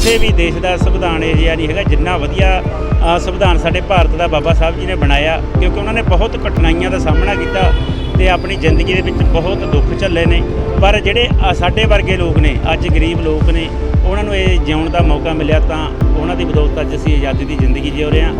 ਕਿਸੇ ਵੀ ਦੇਸ਼ ਦਾ ਸੰਵਿਧਾਨ ਇਹ ਜਿਹਾ ਨਹੀਂ ਹੈਗਾ, ਜਿੰਨਾ ਵਧੀਆ ਸੰਵਿਧਾਨ ਸਾਡੇ ਭਾਰਤ ਦਾ ਬਾਬਾ ਸਾਹਿਬ ਜੀ ਨੇ ਬਣਾਇਆ, ਕਿਉਂਕਿ ਉਹਨਾਂ ਨੇ ਬਹੁਤ ਕਠਿਨਾਈਆਂ ਦਾ ਸਾਹਮਣਾ ਕੀਤਾ ਤੇ ਆਪਣੀ ਜ਼ਿੰਦਗੀ ਦੇ ਵਿੱਚ ਬਹੁਤ ਦੁੱਖ ਝੱਲੇ ਨੇ। ਪਰ ਜਿਹੜੇ ਸਾਡੇ ਵਰਗੇ ਲੋਕ ਨੇ, ਅੱਜ ਗਰੀਬ ਲੋਕ ਨੇ, ਉਹਨਾਂ ਨੂੰ ਇਹ ਜਿਉਣ ਦਾ ਮੌਕਾ ਮਿਲਿਆ ਤਾਂ ਉਹਨਾਂ ਦੀ ਬਦੌਲਤ ਅੱਜ ਅਸੀਂ ਆਜ਼ਾਦੀ ਦੀ ਜ਼ਿੰਦਗੀ ਜਿਉ ਰਹੇ ਹਾਂ।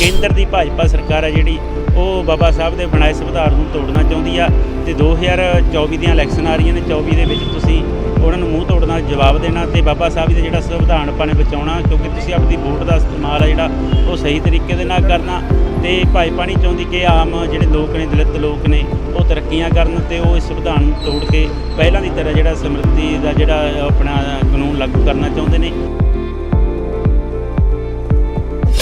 ਕੇਂਦਰ ਦੀ ਭਾਜਪਾ ਸਰਕਾਰ ਹੈ ਜਿਹੜੀ, ਉਹ ਬਾਬਾ ਸਾਹਿਬ ਦੇ ਬਣਾਏ ਸੰਵਿਧਾਨ ਨੂੰ ਤੋੜਨਾ ਚਾਹੁੰਦੀ ਆ ਤੇ 2024 ਦੀਆਂ ਇਲੈਕਸ਼ਨ ਆ ਰਹੀਆਂ ਨੇ 24 ਦੇ ਵਿੱਚ ਤੁਸੀਂ ਉਹਨਾਂ ਨੂੰ ਮੂੰਹ ਤੋੜਨਾ ਜਵਾਬ ਦੇਣਾ ਤੇ ਬਾਬਾ ਸਾਹਿਬ ਦਾ ਜਿਹੜਾ ਸੰਵਿਧਾਨ ਆਪਾਂ ਨੇ ਬਚਾਉਣਾ, ਕਿਉਂਕਿ ਤੁਸੀਂ ਆਪਣੀ ਵੋਟ ਦਾ ਇਸਤੇਮਾਲ ਆ ਜਿਹੜਾ, ਉਹ ਸਹੀ ਤਰੀਕੇ ਦੇ ਨਾਲ ਕਰਨਾ ਤੇ ਭਾਜਪਾ ਨਹੀਂ ਚਾਹੁੰਦੀ ਕਿ ਆਮ ਜਿਹੜੇ ਲੋਕ ਨੇ, ਦਲਿਤ ਲੋਕ ਨੇ, ਉਹ ਤਰੱਕੀਆਂ ਕਰਨ ਤੇ ਉਹ ਇਸ ਸੰਵਿਧਾਨ ਨੂੰ ਤੋੜ ਕੇ ਪਹਿਲਾਂ ਦੀ ਤਰ੍ਹਾਂ ਜਿਹੜਾ ਸਮ੍ਰਿਤੀ ਦਾ ਜਿਹੜਾ ਆਪਣਾ ਕਾਨੂੰਨ ਲਾਗੂ ਕਰਨਾ ਚਾਹੁੰਦੇ ਨੇ।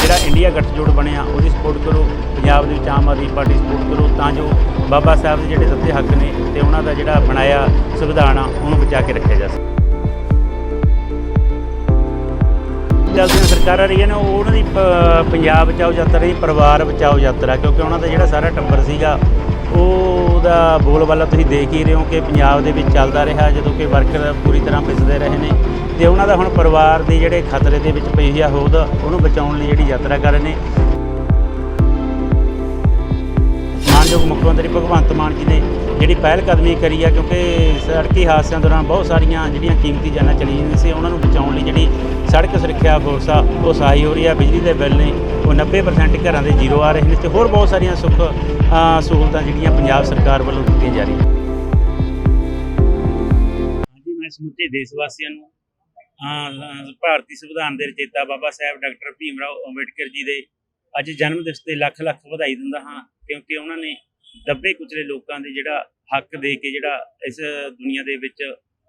ਜਿਹੜਾ ਇੰਡੀਆ ਗੱਠਜੋੜ ਬਣਿਆ, ਉਹਦੀ ਸਪੋਰਟ ਕਰੋ, ਪੰਜਾਬ ਦੇ ਵਿੱਚ ਆਮ ਆਦਮੀ ਪਾਰਟੀ ਸਪੋਰਟ ਕਰੋ, ਤਾਂ ਜੋ ਬਾਬਾ ਸਾਹਿਬ ਦੇ ਜਿਹੜੇ ਸੱਤੇ ਹੱਕ ਨੇ ਤੇ ਉਹਨਾਂ ਦਾ ਜਿਹੜਾ ਬਣਾਇਆ ਸੰਵਿਧਾਨ ਆ, ਉਹਨੂੰ ਬਚਾ ਕੇ ਰੱਖਿਆ ਜਾ ਸਕੇ। ਚੱਲਦੀਆਂ ਸਰਕਾਰਾਂ ਰਹੀਆਂ ਨੇ, ਉਹ ਉਹਨਾਂ ਦੀ ਪੰਜਾਬ ਬਚਾਓ ਯਾਤਰਾ ਦੀ ਪਰਿਵਾਰ ਬਚਾਓ ਯਾਤਰਾ, ਕਿਉਂਕਿ ਉਹਨਾਂ ਦਾ ਜਿਹੜਾ ਸਾਰਾ ਟੱਬਰ ਸੀਗਾ, ਉਹ ਉਹਦਾ ਬੋਲਬਾਲਾ ਤੁਸੀਂ ਦੇਖ ਹੀ ਰਹੇ ਹੋ ਕਿ ਪੰਜਾਬ ਦੇ ਵਿੱਚ ਚੱਲਦਾ ਰਿਹਾ ਜਦੋਂ ਕਿ ਵਰਕਰ ਪੂਰੀ ਤਰ੍ਹਾਂ ਪਿਸਦੇ ਰਹੇ ਨੇ ਤੇ ਉਹਨਾਂ ਦਾ ਹੁਣ ਪਰਿਵਾਰ ਦੇ ਜਿਹੜੇ ਖਤਰੇ ਦੇ ਵਿੱਚ ਪਈ ਆ ਹੋਦ, ਉਹਨੂੰ ਬਚਾਉਣ ਲਈ ਜਿਹੜੀ ਯਾਤਰਾ ਕਰ ਰਹੇ ਨੇ। ਮਾਨਯੋਗ ਮੁੱਖ ਮੰਤਰੀ ਭਗਵੰਤ ਮਾਨ ਜੀ ਨੇ ਜਿਹੜੀ ਪਹਿਲ ਕਦਮੀ ਕਰੀ ਆ, ਕਿਉਂਕਿ ਸੜਕੀ ਹਾਦਸਿਆਂ ਦੌਰਾਨ ਬਹੁਤ ਸਾਰੀਆਂ ਜਿਹੜੀਆਂ ਕੀਮਤੀ ਜਾਨਾਂ ਚਲੀ ਜਾਂਦੀਆਂ ਸੀ, ਉਹਨਾਂ ਨੂੰ ਬਚਾਉਣ ਲਈ ਜਿਹੜੀ ਸੜਕ ਸੁਰੱਖਿਆ ਫੋਰਸ ਆ ਉਹ ਸਹਾਈ ਹੋ ਰਹੀ ਆ। ਬਿਜਲੀ ਦੇ ਬਿੱਲ ਨੇ ਉਹ 90% ਘਰਾਂ ਦੇ ਜ਼ੀਰੋ ਆ ਰਹੇ ਨੇ ਤੇ ਹੋਰ ਬਹੁਤ ਸਾਰੀਆਂ ਸੁੱਖ ਸਹੂਲਤਾਂ ਜਿਹੜੀਆਂ ਪੰਜਾਬ ਸਰਕਾਰ ਵੱਲੋਂ ਦਿੱਤੀਆਂ ਜਾ ਰਹੀਆਂ। ਹਾਂਜੀ, ਮੈਂ ਸਮੁੱਚੇ ਦੇਸ਼ ਵਾਸੀਆਂ ਨੂੰ ਭਾਰਤੀ ਸੰਵਿਧਾਨ ਦੇ ਰਚੇਤਾ ਬਾਬਾ ਸਾਹਿਬ ਡਾਕਟਰ ਭੀਮ ਰਾਓ ਅੰਬੇਡਕਰ ਜੀ ਦੇ ਅੱਜ ਜਨਮ ਦਿਵਸ ਤੇ ਲੱਖ ਲੱਖ ਵਧਾਈ ਦਿੰਦਾ ਹਾਂ, ਕਿਉਂਕਿ ਉਹਨਾਂ ਨੇ ਦੱਬੇ ਕੁਚਲੇ ਲੋਕਾਂ ਦੇ ਜਿਹੜਾ ਹੱਕ ਦੇ ਕੇ ਜਿਹੜਾ ਇਸ ਦੁਨੀਆ ਦੇ ਵਿੱਚ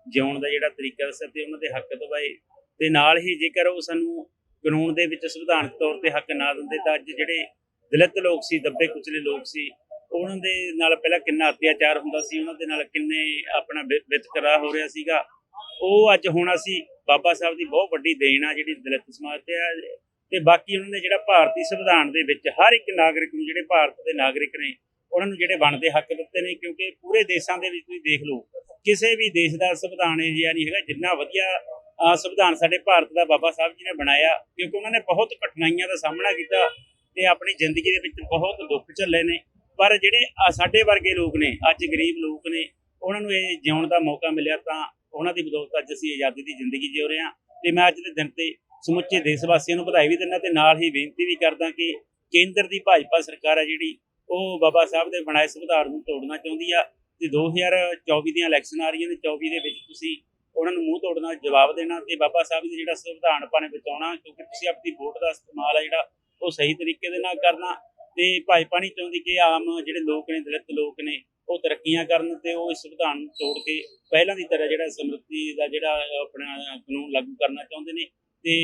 ਜਿਉਣ ਦਾ ਜਿਹੜਾ ਤਰੀਕਾ ਦੱਸਿਆ ਤੇ ਉਹਨਾਂ ਦੇ ਹੱਕ ਦਵਾਏ ਤੇ ਨਾਲ ਹੀ ਜੇਕਰ ਉਹ ਸਾਨੂੰ ਕਾਨੂੰਨ ਦੇ ਵਿੱਚ ਸੰਵਿਧਾਨਕ ਤੌਰ ਤੇ ਹੱਕ ਨਾ ਦਿੰਦੇ ਤਾਂ ਅੱਜ ਜਿਹੜੇ ਦਲਿਤ ਲੋਕ ਸੀ, ਦੱਬੇ ਕੁਚਲੇ ਲੋਕ ਸੀ, ਉਹਨਾਂ ਦੇ ਨਾਲ ਪਹਿਲਾਂ ਕਿੰਨਾ ਅਤਿਆਚਾਰ ਹੁੰਦਾ ਸੀ, ਉਹਨਾਂ ਦੇ ਨਾਲ ਕਿੰਨੇ ਆਪਣਾ ਵਿ- ਵਿਤਕਰਾ ਹੋ ਰਿਹਾ ਸੀਗਾ। ਉਹ ਅੱਜ ਹੁਣ ਅਸੀਂ ਬਾਬਾ ਸਾਹਿਬ ਦੀ ਬਹੁਤ ਵੱਡੀ ਦੇਣ ਆ ਜਿਹੜੀ ਦਲਿਤ ਸਮਾਜ ਤੇ ਆ ਤੇ ਬਾਕੀ ਉਹਨਾਂ ਨੇ ਜਿਹੜਾ ਭਾਰਤੀ ਸੰਵਿਧਾਨ ਦੇ ਵਿੱਚ ਹਰ ਇੱਕ ਨਾਗਰਿਕ ਨੂੰ ਜਿਹੜੇ ਭਾਰਤ ਦੇ ਨਾਗਰਿਕ ਨੇ ਉਹਨਾਂ ਨੂੰ ਜਿਹੜੇ ਬਣਦੇ ਹੱਕ ਦਿੱਤੇ ਨੇ, ਕਿਉਂਕਿ ਪੂਰੇ ਦੇਸ਼ਾਂ ਦੇ ਵਿੱਚ ਤੁਸੀਂ ਦੇਖ ਲਓ, ਕਿਸੇ ਵੀ ਦੇਸ਼ ਦਾ ਸੰਵਿਧਾਨ ਇਹ ਜਿਹਾ ਨਹੀਂ ਹੈਗਾ, ਜਿੰਨਾ ਵਧੀਆ ਸੰਵਿਧਾਨ ਸਾਡੇ ਭਾਰਤ ਦਾ ਬਾਬਾ ਸਾਹਿਬ ਜੀ ਨੇ ਬਣਾਇਆ, ਕਿਉਂਕਿ ਉਹਨਾਂ ਨੇ ਬਹੁਤ ਕਠਿਨਾਈਆਂ ਦਾ ਸਾਹਮਣਾ ਕੀਤਾ ਤੇ ਆਪਣੀ ਜ਼ਿੰਦਗੀ ਦੇ ਵਿੱਚ ਬਹੁਤ ਦੁੱਖ ਝੱਲੇ ਨੇ। ਪਰ ਜਿਹੜੇ ਸਾਡੇ ਵਰਗੇ ਲੋਕ ਨੇ, ਅੱਜ ਗਰੀਬ ਲੋਕ ਨੇ, ਉਹਨਾਂ ਨੂੰ ਇਹ ਜਿਉਣ ਦਾ ਮੌਕਾ ਮਿਲਿਆ ਤਾਂ ਉਹਨਾਂ ਦੀ ਬਦੌਲਤ ਅੱਜ ਅਸੀਂ ਆਜ਼ਾਦੀ ਦੀ ਜ਼ਿੰਦਗੀ ਜਿਉ ਰਹੇ ਹਾਂ। ਤੇ ਮੈਂ ਅੱਜ ਦੇ ਦਿਨ ਤੇ ਸਮੁੱਚੇ ਦੇਸ਼ ਵਾਸੀਆਂ ਨੂੰ ਵਧਾਈ ਵੀ ਦਿੰਦਾ ਤੇ ਨਾਲ ਹੀ ਬੇਨਤੀ ਵੀ ਕਰਦਾ ਕਿ ਕੇਂਦਰ ਦੀ ਭਾਜਪਾ ਸਰਕਾਰ ਹੈ ਜਿਹੜੀ ਉਹ ਬਾਬਾ ਸਾਹਿਬ ਦੇ ਬਣਾਏ ਸੰਵਿਧਾਨ ਨੂੰ ਤੋੜਨਾ ਚਾਹੁੰਦੀ ਆ ਤੇ 2024 ਦੀਆਂ ਇਲੈਕਸ਼ਨ ਆ ਰਹੀਆਂ ਨੇ 24 ਦੇ ਵਿੱਚ ਤੁਸੀਂ ਉਹਨਾਂ ਨੂੰ ਮੂੰਹ ਤੋੜਨਾ, ਜਵਾਬ ਦੇਣਾ ਤੇ ਬਾਬਾ ਸਾਹਿਬ ਦਾ ਜਿਹੜਾ ਸੰਵਿਧਾਨ ਆਪਾਂ ਨੇ ਬਚਾਉਣਾ, ਕਿਉਂਕਿ ਤੁਸੀਂ ਆਪਣੀ ਵੋਟ ਦਾ ਇਸਤੇਮਾਲ ਆ ਜਿਹੜਾ, ਉਹ ਸਹੀ ਤਰੀਕੇ ਦੇ ਨਾਲ ਕਰਨਾ ਤੇ ਭਾਜਪਾ ਨਹੀਂ ਚਾਹੁੰਦੀ ਕਿ ਆਮ ਜਿਹੜੇ ਲੋਕ ਨੇ, ਦਲਿਤ ਲੋਕ ਨੇ, ਉਹ ਤਰੱਕੀਆਂ ਕਰਨ ਤੇ ਉਹ ਇਸ ਸੰਵਿਧਾਨ ਨੂੰ ਤੋੜ ਕੇ ਪਹਿਲਾਂ ਦੀ ਤਰ੍ਹਾਂ ਜਿਹੜਾ ਸਮ੍ਰਿਤੀ ਦਾ ਜਿਹੜਾ ਆਪਣਾ ਕਾਨੂੰਨ ਲਾਗੂ ਕਰਨਾ ਚਾਹੁੰਦੇ ਨੇ ਤੇ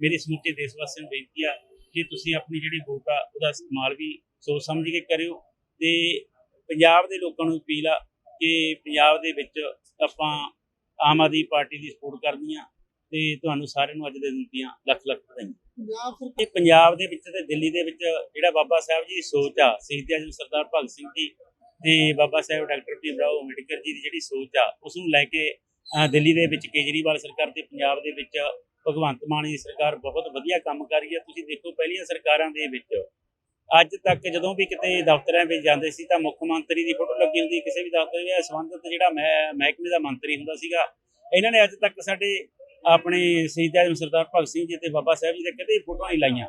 ਮੇਰੀ ਸਮੁੱਚੇ ਦੇਸ਼ ਵਾਸੀਆਂ ਨੂੰ ਬੇਨਤੀ ਆ ਕਿ ਤੁਸੀਂ ਆਪਣੀ ਜਿਹੜੀ ਵੋਟ ਆ, ਉਹਦਾ ਇਸਤੇਮਾਲ ਵੀ ਸੋਚ ਸਮਝ ਕੇ ਕਰਿਓ ਤੇ ਪੰਜਾਬ ਦੇ ਲੋਕਾਂ ਨੂੰ ਅਪੀਲ ਆ ਕਿ ਪੰਜਾਬ ਦੇ ਵਿੱਚ ਆਪਾਂ ਆਮ ਆਦਮੀ ਪਾਰਟੀ ਦੀ ਸਪੋਰਟ ਕਰਦੀ ਆ ਤੇ ਤੁਹਾਨੂੰ ਸਾਰਿਆਂ ਨੂੰ ਅੱਜ ਦੇ ਦਿਨ ਦੀਆਂ ਲੱਖ ਲੱਖ ਵਧਾਈਆਂ। ਇਹ ਪੰਜਾਬ ਦੇ ਵਿੱਚ ਤੇ ਦਿੱਲੀ ਦੇ ਵਿੱਚ ਜਿਹੜਾ ਬਾਬਾ ਸਾਹਿਬ ਜੀ ਦੀ ਸੋਚ ਆ ਸ਼ਹੀਦ ਆਜਮ ਸਰਦਾਰ ਭਗਤ ਸਿੰਘ ਜੀ ਤੇ ਬਾਬਾ ਸਾਹਿਬ ਡਾਕਟਰ ਭੀਮ ਰਾਓ ਅੰਬੇਡਕਰ ਜੀ ਦੀ ਜਿਹੜੀ ਸੋਚ ਆ ਉਸ ਨੂੰ ਲੈ ਕੇ ਦਿੱਲੀ ਦੇ ਵਿੱਚ ਕੇਜਰੀਵਾਲ ਸਰਕਾਰ ਤੇ ਪੰਜਾਬ ਦੇ ਵਿੱਚ ਭਗਵੰਤ ਮਾਨ ਦੀ ਸਰਕਾਰ ਬਹੁਤ ਵਧੀਆ ਕੰਮ ਕਰ ਰਹੀ ਹੈ ਤੁਸੀਂ ਦੇਖੋ ਪਹਿਲੀਆਂ ਸਰਕਾਰਾਂ ਦੇ ਵਿੱਚ ਅੱਜ ਤੱਕ ਜਦੋਂ ਵੀ ਕਿਤੇ ਦਫ਼ਤਰਾਂ ਵਿੱਚ ਜਾਂਦੇ ਸੀ ਤਾਂ ਮੁੱਖ ਮੰਤਰੀ ਦੀ ਫੋਟੋ ਲੱਗੀ ਹੁੰਦੀ ਕਿਸੇ ਵੀ ਦਫ਼ਤਰ ਵਿੱਚ। ਸੰਬੰਧਿਤ ਜਿਹੜਾ ਮਹਿ- ਮਹਿਕਮੇ ਦਾ ਮੰਤਰੀ ਹੁੰਦਾ ਸੀਗਾ, ਇਹਨਾਂ ਨੇ ਅੱਜ ਤੱਕ ਸਾਡੇ ਆਪਣੇ ਸ਼ਹੀਦ ਆਜਮ ਸਰਦਾਰ ਭਗਤ ਸਿੰਘ ਜੀ ਤੇ ਬਾਬਾ ਸਾਹਿਬ ਜੀ ਦੇ ਕਦੇ ਫੋਟੋਆਂ ਨਹੀਂ ਲਾਈਆਂ।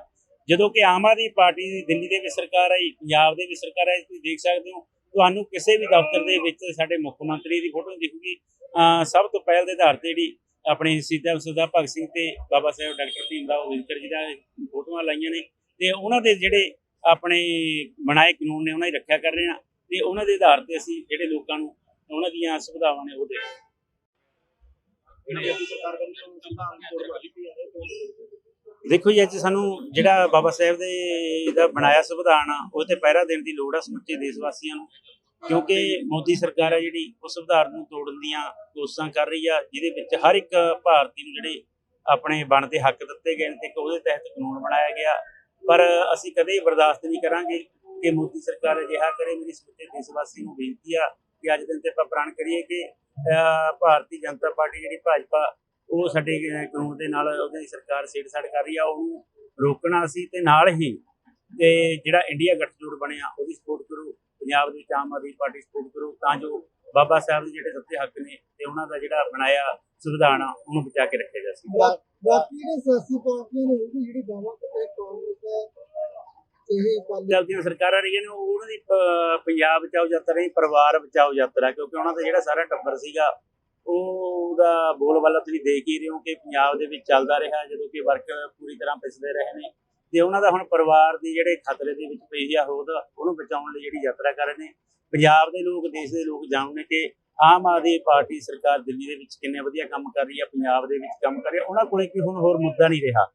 ਜਦੋਂ ਕਿ ਆਮ ਆਦਮੀ ਪਾਰਟੀ ਦੀ ਦਿੱਲੀ ਦੇ ਵਿੱਚ ਸਰਕਾਰ ਆਈ, ਪੰਜਾਬ ਦੇ ਵਿੱਚ ਸਰਕਾਰ ਆਈ, ਤੁਸੀਂ ਦੇਖ ਸਕਦੇ ਹੋ, ਤੁਹਾਨੂੰ ਕਿਸੇ ਵੀ ਦਫ਼ਤਰ ਦੇ ਵਿੱਚ ਸਾਡੇ ਮੁੱਖ ਮੰਤਰੀ ਦੀ ਫੋਟੋ ਦਿਖੂਗੀ। ਸਭ ਤੋਂ ਪਹਿਲ ਦੇ ਆਧਾਰ ਤੇ ਜਿਹੜੀ ਆਪਣੇ ਸ਼ਹੀਦ ਆਜਮ ਸਰਦਾਰ ਭਗਤ ਸਿੰਘ ਤੇ ਬਾਬਾ ਸਾਹਿਬ ਡਾਕਟਰ ਭੀਮ ਰਾਓ ਅੰਬੇਡਕਰ ਜੀ ਦਾ ਫੋਟੋਆਂ ਲਾਈਆਂ ਨੇ ਤੇ ਉਹਨਾਂ ਦੇ ਜਿਹੜੇ ਆਪਣੇ ਬਣਾਏ ਕਾਨੂੰਨ ਨੇ ਉਹਨਾਂ ਦੀ ਰੱਖਿਆ ਕਰ ਰਹੇ ਆ ਤੇ ਉਹਨਾਂ ਦੇ ਆਧਾਰ ਤੇ ਅਸੀਂ ਜਿਹੜੇ ਲੋਕਾਂ ਨੂੰ ਉਹਨਾਂ ਦੀਆਂ ਸੁਵਿਧਾਵਾਂ ਨੇ ਉਹ ਦੇ ਹਾਂ। ਹੈ ਦੇਖੋ ਜੀ ਅੱਜ ਸਾਨੂੰ ਜਿਹੜਾ ਬਾਬਾ ਸਾਹਿਬ ਦੇ ਦਾ ਬਣਾਇਆ ਸੰਵਿਧਾਨ ਆ ਉਹ ਤੇ ਪਹਿਰਾ ਦੇਣ ਦੀ ਲੋੜ ਆ ਸਮੁੱਚੇ ਦੇਸ਼ ਵਾਸੀਆਂ ਨੂੰ ਕਿਉਂਕਿ ਮੋਦੀ ਸਰਕਾਰ ਆ ਜਿਹੜੀ ਉਹ ਸੰਵਿਧਾਨ ਨੂੰ ਤੋੜਨ ਦੀਆਂ ਕੋਸ਼ਿਸ਼ਾਂ ਕਰ ਰਹੀ ਆ ਜਿਹਦੇ ਵਿੱਚ ਹਰ ਇੱਕ ਭਾਰਤੀ ਨੂੰ ਜਿਹੜੇ ਆਪਣੇ ਬਣਦੇ ਹੱਕ ਦਿੱਤੇ ਗਏ ਨੇ ਤੇ ਉਹਦੇ ਤਹਿਤ ਕਾਨੂੰਨ ਬਣਾਇਆ ਗਿਆ ਪਰ ਅਸੀਂ ਕਦੇ ਬਰਦਾਸ਼ਤ ਨਹੀਂ ਕਰਾਂਗੇ ਕਿ ਮੋਦੀ ਸਰਕਾਰ ਅਜਿਹਾ ਕਰੇ। ਮੇਰੀ ਸਮੁੱਚੇ ਦੇਸ਼ ਵਾਸੀ ਨੂੰ ਬੇਨਤੀ ਆ ਕਿ ਅੱਜ ਦਿਨ ਤੇ ਆਪਾਂ ਪ੍ਰਣ ਕਰੀਏ ਕਿ ਭਾਰਤੀ ਜਨਤਾ ਪਾਰਟੀ ਜਿਹੜੀ ਭਾਜਪਾ, ਉਹ ਸਾਡੇ ਕਾਨੂੰਨ ਦੇ ਨਾਲ ਉਹਦੀ ਸਰਕਾਰ ਛੇੜਛਾੜ ਕਰ ਰਹੀ ਆ। ਉਹਨੂੰ ਰੋਕਣਾ ਸੀ ਤੇ ਨਾਲ ਹੀ ਤੇ ਜਿਹੜਾ ਇੰਡੀਆ ਗੱਠਜੋੜ ਬਣਿਆ, ਉਹਦੀ ਸਪੋਰਟ ਕਰੋ। ਪੰਜਾਬ ਦੇ ਵਿੱਚ ਆਮ ਆਦਮੀ ਪਾਰਟੀ ਸਪੋਰਟ ਕਰੋ। ਤਾਂ ਜੋ ਬਾਬਾ ਸਾਹਿਬ ਦੇ ਜਿਹੜੇ ਸੱਤੇ ਹੱਕ ਨੇ ਤੇ ਉਹਨਾਂ ਦਾ ਜਿਹੜਾ ਬਣਾਇਆ ਸੰਵਿਧਾਨ ਉਹਨੂੰ ਬਚਾ ਕੇ ਰੱਖਿਆ ਜਾ ਸਕੇ ਬਾ- ਬਾਕੀ ਜਿਹੜੇ ਸਿਆਸੀ ਪਾਰਟੀਆਂ ਨੇ ਉਹ ਵੀ ਜਿਹੜੀ ਦਾਵਾ ਕਰਦੇ ਕਾਂਗਰਸ ਹੈ ਇਹ ਅਕਾਲੀ ਚੱਲਦੀਆਂ ਸਰਕਾਰਾਂ ਰਹੀਆਂ ਨੇ ਉਹ ਉਹਨਾਂ ਦੀ ਪੰਜਾਬ ਬਚਾਓ ਯਾਤਰਾ ਨਹੀਂ ਪਰਿਵਾਰ ਬਚਾਓ ਯਾਤਰਾ ਕਿਉਂਕਿ ਉਹਨਾਂ ਦਾ ਜਿਹੜਾ ਸਾਰਾ ਟੱਬਰ ਸੀਗਾ ਉਹ ਉਹਦਾ ਬੋਲਬਾਲਾ ਤੁਸੀਂ ਦੇਖ ਹੀ ਰਹੇ ਹੋ ਕਿ ਪੰਜਾਬ ਦੇ ਵਿੱਚ ਚੱਲਦਾ ਰਿਹਾ ਜਦੋਂ ਕਿ ਵਰਕ ਪੂਰੀ ਤਰ੍ਹਾਂ ਪਿਸਦੇ ਰਹੇ ਨੇ। ਤੇ ਉਹਨਾਂ ਦਾ ਹੁਣ ਪਰਿਵਾਰ ਦੀ ਜਿਹੜੇ ਖਤਰੇ ਦੇ ਵਿੱਚ ਪਈ ਆ ਹੋਦ ਉਹਨੂੰ ਬਚਾਉਣ ਲਈ ਜਿਹੜੀ ਯਾਤਰਾ ਕਰ ਰਹੇ ਨੇ। ਪੰਜਾਬ ਦੇ ਲੋਕ ਦੇਸ਼ ਦੇ ਲੋਕ ਜਾਣਦੇ ਕਿ ਆਮ ਆਦਮੀ ਪਾਰਟੀ ਸਰਕਾਰ ਦਿੱਲੀ ਦੇ ਵਿੱਚ ਕਿੰਨੇ ਵਧੀਆ ਕੰਮ ਕਰ ਰਹੀ ਹੈ, ਪੰਜਾਬ ਦੇ ਵਿੱਚ ਕੰਮ ਕਰ ਰਹੀ ਹੈ, ਉਹਨਾਂ ਕੋਲੇ ਕੋਈ ਹੁਣ ਹੋਰ ਮੁੱਦਾ ਨਹੀਂ ਰਿਹਾ।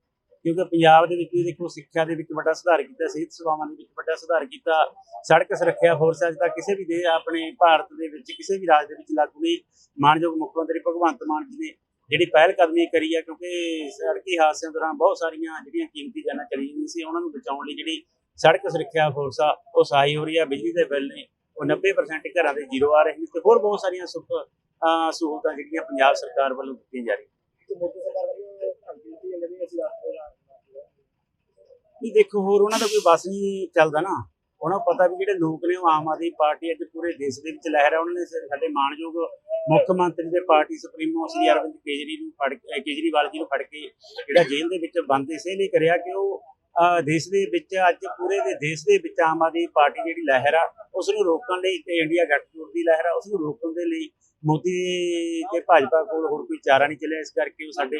ਕਿਉਂਕਿ ਪੰਜਾਬ ਦੇ ਵਿੱਚ ਵੀ ਦੇਖੋ, ਸਿੱਖਿਆ ਦੇ ਵਿੱਚ ਵੱਡਾ ਸੁਧਾਰ ਕੀਤਾ, ਸਿਹਤ ਸੇਵਾਵਾਂ ਦੇ ਵਿੱਚ ਵੱਡਾ ਸੁਧਾਰ ਕੀਤਾ, ਸੜਕ ਸੁਰੱਖਿਆ ਫੋਰਸ ਅੱਜ ਤੱਕ ਕਿਸੇ ਵੀ ਦੇ ਆਪਣੇ ਭਾਰਤ ਦੇ ਵਿੱਚ, ਕਿਸੇ ਵੀ ਰਾਜ ਦੇ ਵਿੱਚ ਲਾਗੂ ਨਹੀਂ। ਮਾਨਯੋਗ ਮੁੱਖ ਮੰਤਰੀ ਭਗਵੰਤ ਮਾਨ ਜੀ ਨੇ ਜਿਹੜੀ ਪਹਿਲ ਕਦਮੀ ਕਰੀ ਆ ਕਿਉਂਕਿ ਸੜਕੀ ਹਾਦਸਿਆਂ ਦੌਰਾਨ ਬਹੁਤ ਸਾਰੀਆਂ ਜਿਹੜੀਆਂ ਕੀਮਤੀ ਜਾਨਾਂ ਚਲੀ ਗਈਆਂ ਸੀ, ਉਹਨਾਂ ਨੂੰ ਬਚਾਉਣ ਲਈ ਜਿਹੜੀ ਸੜਕ ਸੁਰੱਖਿਆ ਫੋਰਸ ਆ, ਉਹ ਸਹਾਈ ਹੋ ਰਹੀ ਆ ਬਿਜਲੀ ਦੇ ਬਿੱਲ ਨੇ ਉਹ 90% ਘਰਾਂ ਦੇ ਜ਼ੀਰੋ ਆ ਰਹੇ ਨੇ ਤੇ ਹੋਰ ਬਹੁਤ ਸਾਰੀਆਂ ਸਹੂਲਤਾਂ ਜਿਹੜੀਆਂ ਪੰਜਾਬ ਸਰਕਾਰ ਵੱਲੋਂ ਦਿੱਤੀਆਂ ਜਾ ਰਹੀਆਂ। ਨਹੀਂ ਦੇਖੋ, ਹੋਰ ਉਹਨਾਂ ਦਾ ਕੋਈ ਬਸ ਨਹੀਂ ਚੱਲਦਾ ਨਾ। ਉਹਨਾਂ ਨੂੰ ਪਤਾ ਵੀ ਜਿਹੜੇ ਲੋਕ ਨੇ ਉਹ ਆਮ ਆਦਮੀ ਪਾਰਟੀ ਅੱਜ ਪੂਰੇ ਦੇਸ਼ ਦੇ ਵਿੱਚ ਲਹਿਰ ਹੈ ਉਹਨਾਂ ਨੇ ਸਾਡੇ ਮਾਨਯੋਗ ਮੁੱਖ ਮੰਤਰੀ ਦੇ ਪਾਰਟੀ ਸੁਪਰੀਮੋ ਸ੍ਰੀ ਅਰਵਿੰਦ ਕੇਜਰੀ ਨੂੰ ਫੜ ਕੇਜਰੀਵਾਲ ਜੀ ਨੂੰ ਫੜ ਕੇ ਜਿਹੜਾ ਜੇਲ੍ਹ ਦੇ ਵਿੱਚ ਬੰਦ ਇਸੇ ਲਈ ਕਰਿਆ ਕਿ ਉਹ ਦੇਸ਼ ਦੇ ਵਿੱਚ ਅੱਜ ਪੂਰੇ ਦੇ ਦੇਸ਼ ਦੇ ਵਿੱਚ ਆਮ ਆਦਮੀ ਪਾਰਟੀ ਜਿਹੜੀ ਲਹਿਰ ਆ ਉਸ ਨੂੰ ਰੋਕਣ ਲਈ ਤੇ ਇੰਡੀਆ ਗੱਠਜੋੜ ਦੀ ਲਹਿਰ ਆ ਉਸ ਨੂੰ ਰੋਕਣ ਦੇ ਲਈ ਮੋਦੀ ਤੇ ਭਾਜਪਾ ਕੋਲ ਹੋਰ ਕੋਈ ਚਾਰਾ ਨਹੀਂ ਚੱਲਿਆ, ਇਸ ਕਰਕੇ ਉਹ ਸਾਡੇ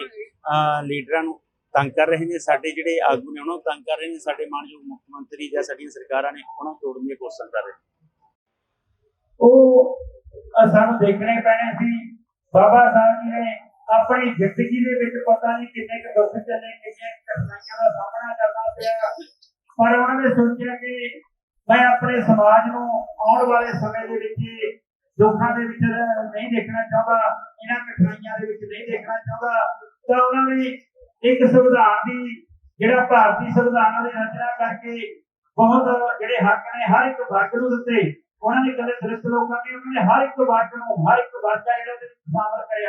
ਲੀਡਰਾਂ ਨੂੰ ਤੰਗ ਕਰ ਰਹੇ ਨੇ, ਸਾਡੇ ਜਿਹੜੇ ਆਗੂ ਨੇ ਉਹਨਾਂ ਨੂੰ ਤੰਗ ਕਰ ਰਹੇ ਨੇ, ਸਾਡੇ ਮਾਨਯੋਗ ਮੁੱਖ ਮੰਤਰੀ ਜਾਂ ਸਾਡੀਆਂ ਸਰਕਾਰਾਂ ਨੇ ਉਹਨਾਂ ਨੂੰ ਤੋੜਨ ਦੀ ਕੋਸ਼ਿਸ਼ ਕਰ ਰਹੇ ਉਹ ਸਾਨੂੰ ਦੇਖਣੇ ਪੈਣੇ ਸੀ, ਬਾਬਾ ਸਾਹਿਬ ਜੀ ਨੇ ਆਪਣੀ ਜ਼ਿੰਦਗੀ ਦੇ ਵਿੱਚ ਪਤਾ ਨਹੀਂ ਕਿੰਨੇ ਕੁ ਦੁੱਖ ਚੱਲੇ, ਕਿੰਨੀਆਂ ਕਠਿਨਾਈਆਂ ਦਾ ਸਾਹਮਣਾ ਪਿਆ ਪਰ ਉਹਨਾਂ ਨੇ ਸੋਚਿਆ ਕਿ ਮੈਂ ਆਪਣੇ ਸਮਾਜ ਨੂੰ ਆਉਣ ਵਾਲੇ ਸਮੇਂ ਦੇ ਵਿੱਚ ਦੁੱਖਾਂ ਦੇ ਵਿੱਚ ਨਹੀਂ ਦੇਖਣਾ ਚਾਹੁੰਦਾ, ਇਹਨਾਂ ਕਠਿਨਾਈਆਂ ਦੇ ਵਿੱਚ ਨਹੀਂ ਦੇਖਣਾ ਚਾਹੁੰਦਾ, ਤਾਂ ਉਹਨਾਂ ਨੇ ਇੱਕ ਸੰਵਿਧਾਨ ਦੀ, ਜਿਹੜਾ ਭਾਰਤੀ ਸੰਵਿਧਾਨ ਦੀ ਰਚਨਾ ਕਰਕੇ ਬਹੁਤ ਜਿਹੜੇ ਹੱਕ ਨੇ, ਹਰ ਇੱਕ ਵਰਗ ਨੂੰ ਦਿੱਤੇ। ਉਹਨਾਂ ਨੇ ਕਦੇ ਦਲਿਤ ਲੋਕਾਂ ਨੇ, ਉਹਨਾਂ ਨੇ ਹਰ ਇੱਕ ਵਰਗ ਨੂੰ, ਹਰ ਇੱਕ ਵਰਗ ਦਾ ਜਿਹੜਾ ਉਹਦੇ ਵਿੱਚ ਸ਼ਾਮਲ ਕਰਿਆ।